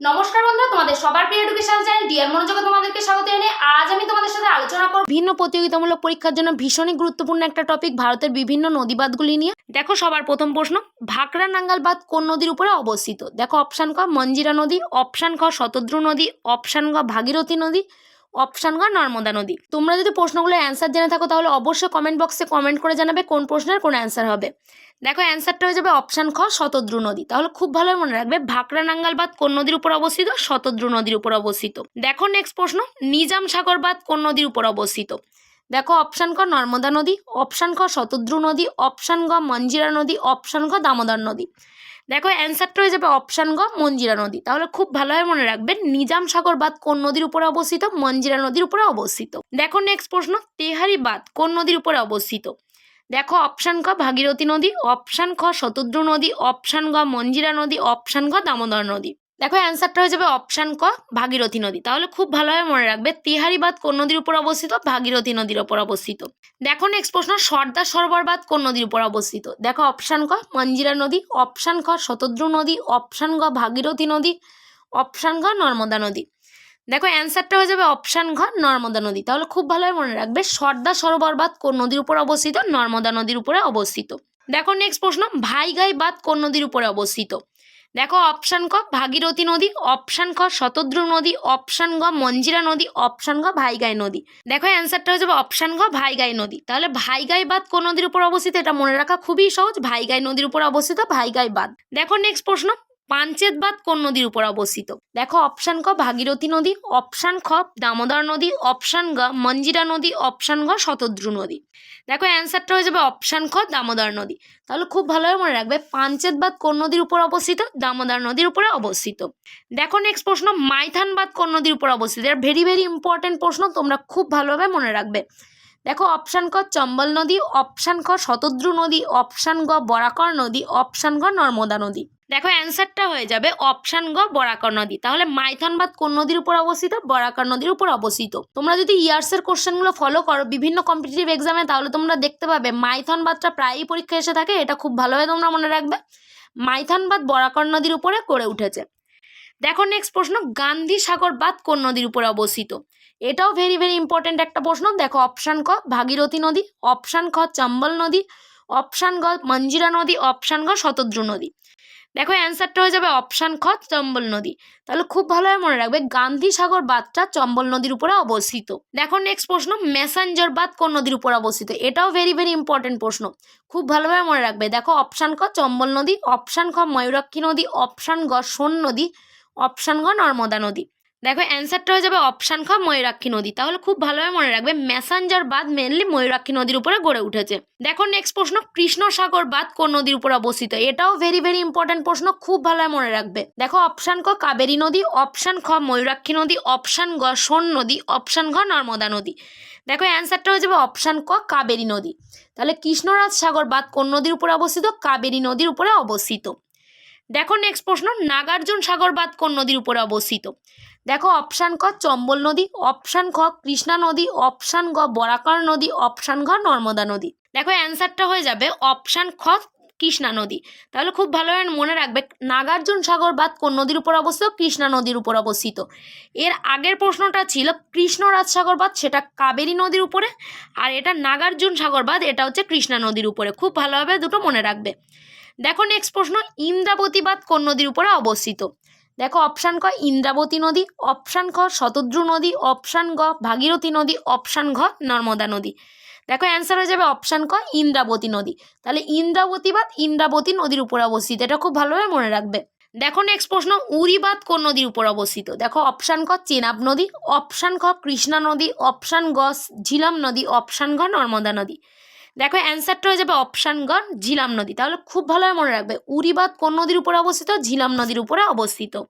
নমস্কার বন্ধুরা, তোমাদের সবার প্রিয় এডুকেশন চ্যানেল ডিয়ার মনোযোগে তোমাদেরকে স্বাগত জানিয়ে আজ আমি তোমাদের সাথে আলোচনা করব। ভিন্ন প্রতিযোগিতামূলক পরীক্ষার জন্য ভীষণই গুরুত্বপূর্ণ একটা টপিক ভারতের বিভিন্ন নদীবাদগুলি নিয়ে। দেখো সবার প্রথম প্রশ্ন, ভাকরা নাঙ্গাল বাঁধ কোন নদীর উপরে অবস্থিত? দেখো অপশান ক, মঞ্জিরা নদী অপশান ক, শতদ্রু নদী অপশান ক, ভাগীরথী নদী অপশান গ নর্মদা নদী। তোমরা যদি প্রশ্নগুলোর অ্যান্সার জেনে থাকো, তাহলে অবশ্যই কমেন্ট বক্সে কমেন্ট করে জানাবে কোন প্রশ্নের কোন অ্যান্সার হবে। দেখো অ্যান্সারটা হয়ে যাবে অপশান খ, শতদ্রু নদী। তাহলে খুব ভালো মনে রাখবে ভাকরা নাঙ্গাল বাঁধ কোন নদীর উপর অবস্থিত? শতদ্রু নদীর উপর অবস্থিত। দেখো নেক্সট প্রশ্ন, নিজাম সাগর বাঁধ কোন নদীর উপর অবস্থিত? দেখো অপশান ক নর্মদা নদী অপশান খ শতদ্রু নদী অপশান গ মঞ্জিরা নদী অপশান খ দামোদর নদী। দেখো অ্যান্সারটা হয়ে যাবে অপশান গ মঞ্জিরা নদী। তাহলে খুব ভালোভাবে মনে রাখবেন, নিজাম সাগর বাঁধ কোন নদীর উপরে অবস্থিত? মঞ্জিরা নদীর উপরে অবস্থিত। দেখো নেক্সট প্রশ্ন, তেহারি বাঁধ কোন নদীর উপরে অবস্থিত? দেখো অপশান ক ভাগীরথী নদী অপশান খ শতদ্রু নদী অপশান গ মঞ্জিরা নদী অপশান গ দামোদর নদী। দেখো অ্যান্সারটা হয়ে যাবে অপশান ক, ভাগীরথী নদী। তাহলে খুব ভালোভাবে মনে রাখবে। তিহারি বাঁধ কোন নদীর উপর অবস্থিত? ভাগীরথী নদীর উপর অবস্থিত। দেখো নেক্সট প্রশ্ন, সর্দার সরোবর বাঁধ কোন নদীর উপর অবস্থিত? দেখো অপশান ক, মঞ্জিরা নদী অপশান খ শতদ্রু নদী অপশান গ ভাগীরথী নদী অপশান ঘ নর্মদা নদী। দেখো অ্যান্সারটা হয়ে যাবে অপশান ঘ নর্মদা নদী। তাহলে খুব ভালোভাবে মনে রাখবে। সর্দার সরোবর বাঁধ কোন নদীর উপর অবস্থিত? নর্মদা নদীর উপরে অবস্থিত। দেখো নেক্সট প্রশ্ন ভাইগাই বাঁধ কোন নদীর উপরে অবস্থিত? দেখো অপশান ক, ভাগীরথী নদী অপশান খ শতদ্রু নদী অপশান গ মঞ্জিরা নদী অপশান গ ভাইগাই নদী। দেখো অ্যান্সারটা হয়ে যাবে অপশান গ ভাইগাই নদী। তাহলে ভাইগাই বাঁধ কোন নদীর উপর অবস্থিত? এটা মনে রাখা খুবই সহজ। ভাইগাই নদীর উপর অবস্থিত ভাইগাই বাঁধ। দেখো নেক্সট প্রশ্ন। পাঞ্চেত বাঁধ কোন নদীর উপর অবস্থিত? দেখো অপশান ক, ভাগীরথী নদী অপশান খ, দামোদর নদী অপশান গ, মঞ্জিরা নদী অপশান গ, শতদ্রু নদী। দেখো অ্যান্সারটা হয়ে যাবে অপশান খ, দামোদর নদী। তাহলে খুব ভালোভাবে মনে রাখবে পাঞ্চেত বাঁধ কোন নদীর উপর অবস্থিত? দামোদর নদীর উপরে অবস্থিত। দেখো নেক্সট প্রশ্ন মাইথান বাঁধ কোন নদীর উপর অবস্থিত? এটা ভেরি ভেরি ইম্পর্টেন্ট প্রশ্ন, তোমরা খুব ভালোভাবে মনে রাখবে। দেখো অপশান ক, চম্বল নদী অপশান খ শতদ্রু নদী অপশান গ, বরাকর নদী অপশান গ, নর্মদা নদী। দেখো অ্যান্সারটা হয়ে যাবে অপশান গ, বরাকর নদী। তাহলে মাইথন বাদ কোন নদীর উপর অবস্থিত? বরাকর নদীর উপর অবস্থিত। তোমরা যদি ইয়ার্সের কোশ্চেনগুলো ফলো করো, বিভিন্ন কম্পিটিটিভ এক্সামে তাহলে তোমরা দেখতে পাবে মাইথন বাদটা প্রায়ই পরীক্ষায় এসে থাকে, এটা খুব ভালোভাবে তোমরা মনে রাখবে। মাইথন বাদ বরাকর নদীর উপরে গড়ে উঠেছে। দেখো নেক্সট প্রশ্ন, গান্ধী সাগর বাদ কোন নদীর উপরে অবস্থিত? এটাও ভেরি ভেরি ইম্পর্টেন্ট একটা প্রশ্ন। দেখো অপশান ক, ভাগীরথী নদী অপশান খ, চম্বল নদী অপশান গ, মঞ্জিরা নদী অপশান গ, শতদ্রু নদী। দেখো অ্যান্সারটা হয়ে যাবে অপশান খ, চম্বল নদী। তাহলে খুব ভালোভাবে মনে রাখবে, গান্ধী সাগর বাঁধটা চম্বল নদীর উপরে অবস্থিত। দেখো নেক্সট প্রশ্ন মেসেঞ্জার বাঁধ কোন নদীর উপর অবস্থিত? এটাও ভেরি ভেরি ইম্পর্টেন্ট প্রশ্ন। খুব ভালোভাবে মনে রাখবে, দেখো অপশান খ চম্বল নদী, অপশান খ, ময়ূরাক্ষী নদী, অপশান গ, সোন নদী, অপশান গ, নর্মদা নদী। দেখো অ্যান্সারটা হয়ে যাবে অপশান খ, ময়ূরাক্ষী নদী। তাহলে খুব ভালোভাবে মনে রাখবে ম্যাসাঞ্জার বাঁধ মেনলি ময়ূরাক্ষী নদীর উপরে গড়ে উঠেছে। দেখো নেক্সট প্রশ্ন কৃষ্ণ সাগর বাঁধ কোন নদীর উপর অবস্থিত? এটাও ভেরি ভেরি ইম্পর্টেন্ট প্রশ্ন, খুব ভালোভাবে মনে রাখবে। দেখো অপশান ক, কাবেরী নদী অপশান খ, ময়ূরাক্ষী নদী অপশান গ, সোন নদী অপশান ঘ নর্মদা নদী। দেখো অ্যান্সারটা হয়ে যাবে অপশান ক, কাবেরী নদী। তাহলে কৃষ্ণরাজ সাগর বাঁধ কোন নদীর উপরে অবস্থিত? কাবেরী নদীর উপরে অবস্থিত। দেখো নেক্সট প্রশ্ন, নাগার্জুন সাগর বাঁধ কোন নদীর উপরে অবস্থিত? দেখো অপশান ক, চম্বল নদী অপশান খ, কৃষ্ণা নদী অপশান গ, বরাকর নদী অপশান ঘ, নর্মদা নদী। দেখো অ্যান্সারটা হয়ে যাবে অপশান খ, কৃষ্ণা নদী। তাহলে খুব ভালোভাবে মনে রাখবে, নাগার্জুন সাগর বাঁধ কোন নদীর উপর অবস্থিত, কৃষ্ণা নদীর উপর অবস্থিত। এর আগের প্রশ্নটা ছিল কৃষ্ণরাজ সাগর বাঁধ, সেটা কাবেরী নদীর উপরে, আর এটা নাগার্জুন সাগর বাঁধ, এটা হচ্ছে কৃষ্ণা নদীর উপরে। খুব ভালোভাবে দুটো মনে রাখবে। দেখো নেক্সট প্রশ্ন, ইন্দ্রাবতী বাঁধ কোন নদীর উপরে অবস্থিত? দেখো অপশান ক, ইন্দ্রাবতী নদী অপশান খ, শতদ্রু নদী অপশান গ, ভাগীরথী নদী অপশান ঘ, নর্মদা নদী। দেখো অ্যান্সার হয়ে যাবে অপশান ক, ইন্দ্রাবতী নদী। তাহলে ইন্দ্রাবতী বাদ ইন্দ্রাবতী নদীর উপর অবস্থিত, এটা খুব ভালোভাবে মনে রাখবে। দেখো নেক্সট প্রশ্ন উড়িবাদ কোন নদীর উপর অবস্থিত? দেখো অপশান ক, চেনাব নদী অপশান খ, কৃষ্ণা নদী অপশান গ, ঝিলাম নদী অপশান ঘ, নর্মদা নদী। দেখো অ্যান্সারটা হয়ে যাবে অপশান ঝিলাম নদী। তাহলে খুব ভালোভাবে মনে রাখবে। উড়িবাদ কোন নদীর উপরে অবস্থিত? ঝিলাম নদীর উপরে অবস্থিত।